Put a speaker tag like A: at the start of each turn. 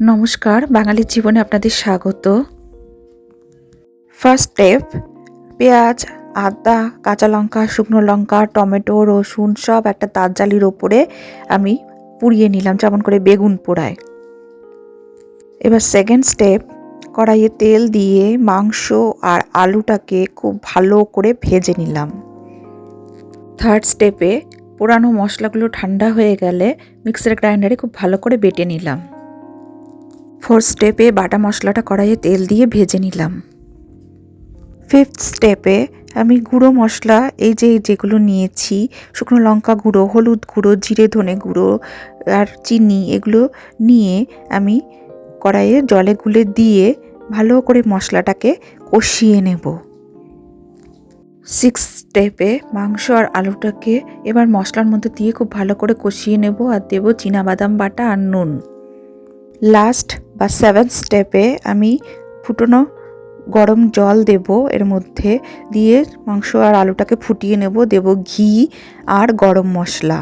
A: নমস্কার, বাঙালির জীবনে আপনাদের স্বাগত। ফার্স্ট স্টেপ পেঁয়াজ, আদা, কাঁচা লঙ্কা, শুকনো লঙ্কা, টমেটো, রসুন সব একটা তার জালির ওপরে আমি পুড়িয়ে নিলাম, যেমন করে বেগুন পোড়ায়। এবার সেকেন্ড স্টেপ কড়াইয়ে তেল দিয়ে মাংস আর আলুটাকে খুব ভালো করে ভেজে নিলাম। থার্ড স্টেপে পোড়ানো মশলাগুলো ঠান্ডা হয়ে গেলে মিক্সার গ্রাইন্ডারে খুব ভালো করে বেটে নিলাম। ফোর্থ স্টেপে বাটা মশলাটা কড়াইয়ে তেল দিয়ে ভেজে নিলাম। ফিফথ স্টেপে আমি গুঁড়ো মশলা, এই যে যেগুলো নিয়েছি, শুকনো লঙ্কা গুঁড়ো, হলুদ গুঁড়ো, জিরে ধনে গুঁড়ো আর চিনি, এগুলো নিয়ে আমি কড়াইয়ে জলে গুলে দিয়ে ভালো করে মশলাটাকে কষিয়ে নেব। সিক্স স্টেপে মাংস আর আলুটাকে এবার মশলার মধ্যে দিয়ে খুব ভালো করে কষিয়ে নেব আর দেবো বাদাম বাটা আর নুন। লাস্ট বা সেভেন স্টেপে আমি ফুটনো গরম জল দেব, এর মধ্যে দিয়ে মাংস আর আলুটাকে ফুটিয়ে নেব, দেব ঘি আর গরম মশলা।